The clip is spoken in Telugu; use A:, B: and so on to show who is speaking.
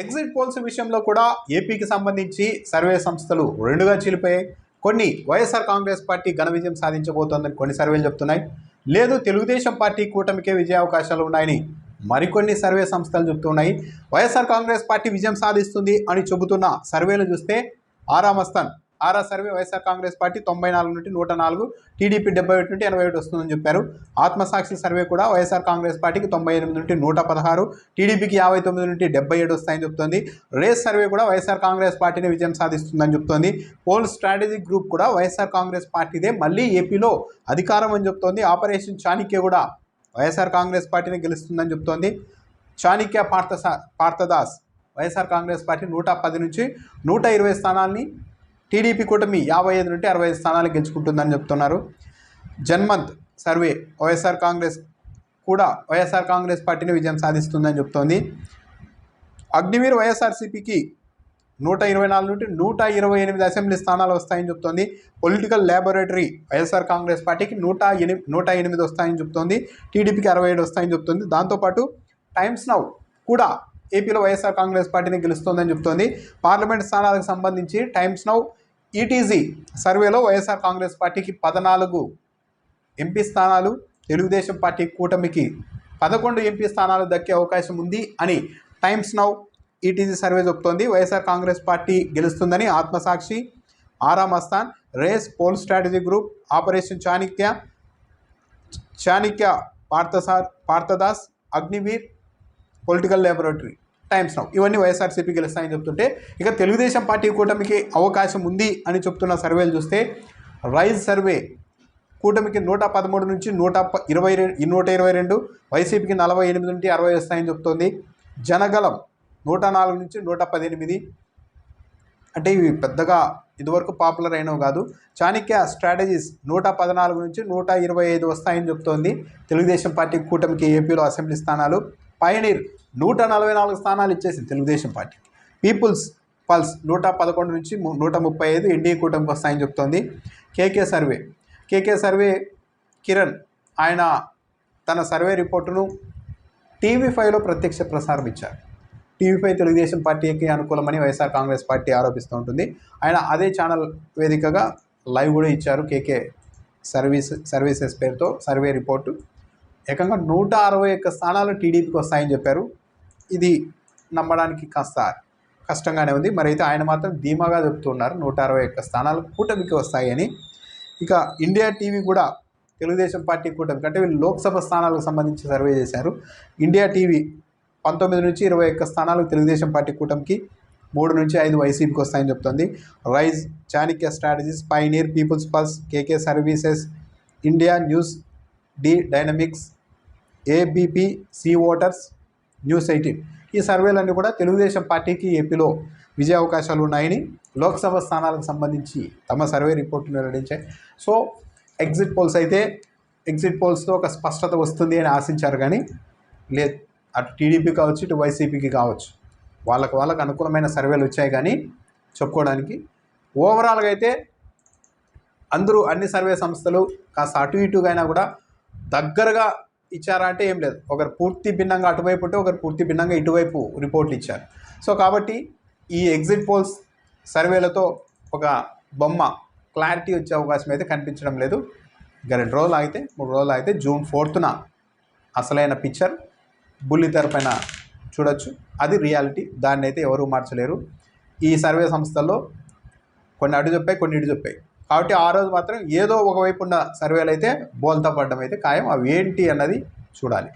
A: ఎగ్జిట్ పోల్స్ విషయంలో కూడా ఏపీకి సంబంధించి సర్వే సంస్థలు రెండుగా చీలిపోయాయి. కొన్ని వైఎస్ఆర్ కాంగ్రెస్ పార్టీ ఘన విజయం సాధించబోతోందని కొన్ని సర్వేలు చెప్తున్నాయి. లేదు తెలుగుదేశం పార్టీ కూటమికే విజయ అవకాశాలు ఉన్నాయని మరికొన్ని సర్వే సంస్థలు చెబుతున్నాయి వైఎస్ఆర్ కాంగ్రెస్ పార్టీ విజయం సాధిస్తుంది అని చెబుతున్న సర్వేలు చూస్తే ఆరామస్థాన్ Mastan Aaraa survey YSR Congress party తొంభై నాలుగు నుండి నూట నాలుగు టీడీపీ డెబ్బై ఒకటి నుండి ఎనభై ఒకటి వస్తుందని చెప్పారు. ఆత్మసాక్షి సర్వే కూడా వైఎస్ఆర్ కాంగ్రెస్ పార్టీకి తొంభై ఎనిమిది నుండి నూట పదహారు టీడీపీకి యాభై తొమ్మిది నుండి డెబ్బై ఏడు వస్తాయని చెప్తోంది. రేస్ సర్వే కూడా వైఎస్ఆర్ కాంగ్రెస్ పార్టీని విజయం సాధిస్తుందని చెప్తోంది. పోల్ స్ట్రాటజిక్ గ్రూప్ కూడా వైఎస్ఆర్ కాంగ్రెస్ పార్టీదే. మళ్ళీ ఏపీలో అధికారం అని చెప్తోంది. ఆపరేషన్ చాణిక్య కూడా వైఎస్ఆర్ కాంగ్రెస్ పార్టీని గెలుస్తుందని చెప్తోంది. చాణిక్య పార్థసా పార్థదాస్ వైఎస్ఆర్ కాంగ్రెస్ పార్టీ నూట పది నుంచి నూట ఇరవై స్థానాల్ని టీడీపీ కూటమి యాభై ఐదు నుండి అరవై ఐదు స్థానాలు గెలుచుకుంటుందని చెప్తున్నారు. జన్మంత్ సర్వే వైఎస్ఆర్ కాంగ్రెస్ కూడా వైఎస్ఆర్ కాంగ్రెస్ పార్టీని విజయం సాధిస్తుందని చెప్తోంది. అగ్నివీర్ వైఎస్ఆర్సీపీకి నూట ఇరవై నాలుగు నుండి నూట ఇరవై ఎనిమిది అసెంబ్లీ స్థానాలు వస్తాయని చెప్తోంది. పొలిటికల్ ల్యాబొరేటరీ వైఎస్ఆర్ కాంగ్రెస్ పార్టీకి నూట ఎని నూట ఎనిమిది వస్తాయని చెప్తోంది. టీడీపీకి అరవై ఏడు వస్తాయని చెప్తోంది. దాంతోపాటు టైమ్స్ నౌ కూడా ఏపీలో వైఎస్ఆర్ కాంగ్రెస్ పార్టీని గెలుస్తోందని చెప్తోంది. పార్లమెంట్ స్థానాలకు సంబంధించి టైమ్స్ నౌ ఈటీజీ సర్వేలో వైఎస్ఆర్ కాంగ్రెస్ పార్టీకి పద్నాలుగు ఎంపీ స్థానాలు తెలుగుదేశం పార్టీ కూటమికి పదకొండు ఎంపీ స్థానాలు దక్కే అవకాశం ఉంది అని టైమ్స్ నౌ ఈటీజీ సర్వే చెబుతోంది వైఎస్ఆర్ కాంగ్రెస్ పార్టీ గెలుస్తుందని ఆత్మసాక్షి ఆరామ్ Asthan race poll strategy group operation Chanakya Chanakya పార్థసార్ Parthadas Agniveer political laboratory Times Now ఇవన్నీ వైఎస్ఆర్సీపీ గెలుస్తాయని చెప్తుంటే ఇక తెలుగుదేశం పార్టీ కూటమికి అవకాశం ఉంది అని చెప్తున్న సర్వేలు చూస్తే రైజ్ సర్వే కూటమికి నూట పదమూడు నుంచి నూట ప- ఇరవై రెండు నూట ఇరవై రెండు వైసీపీకి నలభై ఎనిమిది నుండి అరవై వస్తాయని చెప్తోంది. జనగలం నూట నాలుగు నుంచి నూట పద్దెనిమిది. అంటే ఇవి పెద్దగా ఇదివరకు పాపులర్ అయినవి కాదు. చాణక్య స్ట్రాటజీస్ నూట పద్నాలుగు నుంచి నూట ఇరవై ఐదు వస్తాయని చెప్తోంది తెలుగుదేశం పార్టీ కూటమికి ఏపీలో అసెంబ్లీ స్థానాలు. పయనీర్ నూట నలభై నాలుగు స్థానాలు ఇచ్చేసింది తెలుగుదేశం పార్టీ. పీపుల్స్ పల్స్ నూట పదకొండు నుంచి నూట ముప్పై ఐదు ఎన్డీఏ కూటమికి వస్తాయని చెప్తోంది KK survey. KK survey Kiran ఆయన తన సర్వే రిపోర్టును టీవీ ఫైవ్లో ప్రత్యక్ష ప్రసారం ఇచ్చారు. టీవీ ఫైవ్ తెలుగుదేశం పార్టీకి అనుకూలమని వైఎస్ఆర్ కాంగ్రెస్ పార్టీ ఆరోపిస్తూ ఉంటుంది. ఆయన అదే ఛానల్ వేదికగా లైవ్ కూడా ఇచ్చారు కేకే సర్వీస్ సర్వీసెస్ పేరుతో సర్వే రిపోర్టు. ఏకంగా నూట అరవై ఒక్క స్థానాలు టీడీపీకి వస్తాయని చెప్పారు. ఇది నమ్మడానికి కాస్త కష్టంగానే ఉంది. మరి అయితే ఆయన మాత్రం ధీమాగా చెప్తున్నారు. నూట అరవై ఒక్క స్థానాలు కూటమికి వస్తాయని. ఇక ఇండియా టీవీ కూడా తెలుగుదేశం పార్టీ కూటమికి అంటే వీళ్ళు లోక్సభ స్థానాలకు సంబంధించి సర్వే చేశారు. ఇండియా టీవీ పంతొమ్మిది నుంచి ఇరవై ఒక్క స్థానాలు తెలుగుదేశం పార్టీ కూటమికి మూడు నుంచి ఐదు వైసీపీకి వస్తాయని చెప్తుంది. Rise Chanakya strategies pioneer people's pulse KK services India news D dynamics ABP C voters news eighteen. ఈ సర్వేలన్నీ కూడా తెలుగుదేశం పార్టీకి ఏపీలో విజయ అవకాశాలు ఉన్నాయని లోక్సభ స్థానాలకు సంబంధించి తమ సర్వే రిపోర్టును వెల్లడించాయి. సో ఎగ్జిట్ పోల్స్ అయితే ఎగ్జిట్ పోల్స్తో ఒక స్పష్టత వస్తుంది అని ఆశించారు కానీ లేదు. అటు టీడీపీ కావచ్చు ఇటు వైసీపీకి కావచ్చు. వాళ్ళకు వాళ్ళకు అనుకూలమైన సర్వేలు వచ్చాయి కానీ చెప్పుకోవడానికి. ఓవరాల్గా అయితే అందరూ అన్ని సర్వే సంస్థలు కాస్త అటు ఇటుగా అయినా కూడా దగ్గరగా ఇచ్చారా అంటే ఏం లేదు. ఒకరు పూర్తి భిన్నంగా అటువైపు ఉంటే ఒకరు పూర్తి భిన్నంగా ఇటువైపు రిపోర్ట్లు ఇచ్చారు. సో కాబట్టి ఈ ఎగ్జిట్ పోల్స్ సర్వేలతో ఒక బొమ్మ క్లారిటీ వచ్చే అవకాశం అయితే కనిపించడం లేదు. ఇంకా రెండు రోజులు అయితే మూడు రోజులు అయితే జూన్ ఫోర్త్న అసలైన పిక్చర్ బుల్లితెర పైన చూడొచ్చు. అది రియాలిటీ. దాన్ని అయితే ఎవరూ మార్చలేరు. ఈ సర్వే సంస్థల్లో కొన్ని అటు చెప్పాయి కొన్ని ఇటు చెప్పాయి కాబట్టి ఆ రోజు మాత్రం ఏదో ఒకవైపు ఉన్న సర్వేలు అయితే బోల్తా పడడం అయితే ఖాయం. అవి ఏంటి అన్నది చూడాలి.